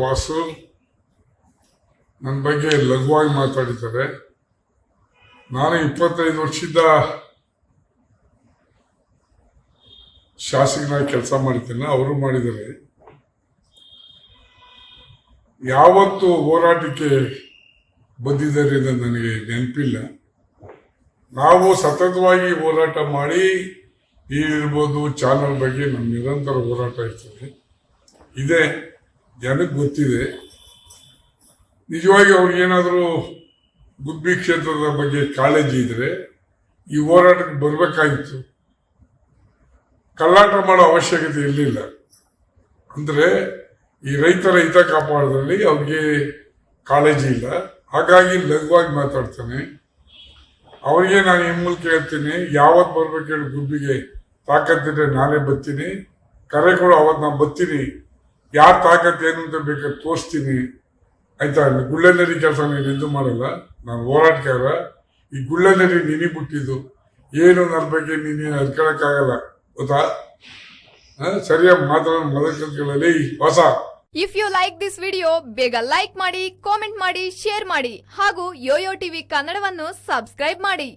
ವಾಸು. ನನ್ನ ಬಗ್ಗೆ ಲಘುವಾಗಿ ಮಾತಾಡಿದ್ದಾರೆ. ನಾನು ಇಪ್ಪತ್ತೈದು ವರ್ಷದ ಶಾಸಕನ ಕೆಲಸ ಮಾಡಿದ್ದೇನೆ, ಅವರು ಮಾಡಿದ್ದಾರೆ. ಯಾವತ್ತು ಹೋರಾಟಕ್ಕೆ ಬಂದಿದ್ದಾರೆ ಅಂತ ನನಗೆ ನೆನಪಿಲ್ಲ. ನಾವು ಸತತವಾಗಿ ಹೋರಾಟ ಮಾಡಿ ಈಗಿರ್ಬೋದು ಚಾನಲ್ ಬಗ್ಗೆ ನಮ್ಮ ನಿರಂತರ ಹೋರಾಟ ಇರ್ತದೆ. ಇದೆ. ಜನಕ್ಕೆ ಗೊತ್ತಿದೆ. ನಿಜವಾಗಿ ಅವ್ರಿಗೇನಾದರೂ ಗುಬ್ಬಿ ಕ್ಷೇತ್ರದ ಬಗ್ಗೆ ಕಾಳಜಿ ಇದ್ರೆ ಈ ಹೋರಾಟಕ್ಕೆ ಬರಬೇಕಾಗಿತ್ತು. ಕಲ್ಲಾಟ ಮಾಡೋ ಅವಶ್ಯಕತೆ ಇರಲಿಲ್ಲ. ಅಂದರೆ ಈ ರೈತರ ಹಿತ ಕಾಪಾಡೋದ್ರಲ್ಲಿ ಅವ್ರಿಗೆ ಕಾಳಜಿ ಇಲ್ಲ. ಹಾಗಾಗಿ ಲಘುವಾಗಿ ಮಾತಾಡ್ತಾನೆ. ಅವರಿಗೆ ನಾನು ಈ ಮೂಲಕ ಹೇಳ್ತೀನಿ ಯಾವತ್ತು ಬರ್ಬೇಕು ಹೇಳಿ ಗುಬ್ಬಿಗೆ ತಾಕತ್ತಿದ್ರೆ ನಾನೇ ಬರ್ತೀನಿ. ಕರೆ ಕೊಡು ಅವತ್ತು ನಾನು ಬರ್ತೀನಿ. ಯಾರ ತಾಕತ್ತು ಏನು ಅಂತ ಬೇಕಾದ್ರೆ ತೋರಿಸ್ತೀನಿ. ಆಯ್ತಾ? ಗುಳ್ಳನರಿ ಕೆಲಸ ನೀನು ಇದು ಮಾಡಲ್ಲ. ನಾನು ಹೋರಾಟಗಾರ ಈ ಗುಳ್ಳನರಿ ನಿನಗೆ ಬಿಟ್ಟಿದ್ದು. ಏನು ನನ್ನ ಬಗ್ಗೆ ನೀನು ಅದ್ಕೊಳಕ್ಕಾಗಲ್ಲ ಗೊತ್ತಾ? ಸರಿಯಾಗಿ ಮಾತಾಡೋ ಮೊದಲಗಳಲ್ಲಿ ಹೊಸ. If you like this video ಬೇಗ ಲೈಕ್ ಮಾಡಿ ಕಾಮೆಂಟ್ ಮಾಡಿ ಶೇರ್ ಮಾಡಿ. ಹಾಗೂ ಯೋಯೋ ಟಿವಿ ಕನ್ನಡವನ್ನು ಸಬ್ಸ್ಕ್ರೈಬ್ ಮಾಡಿ.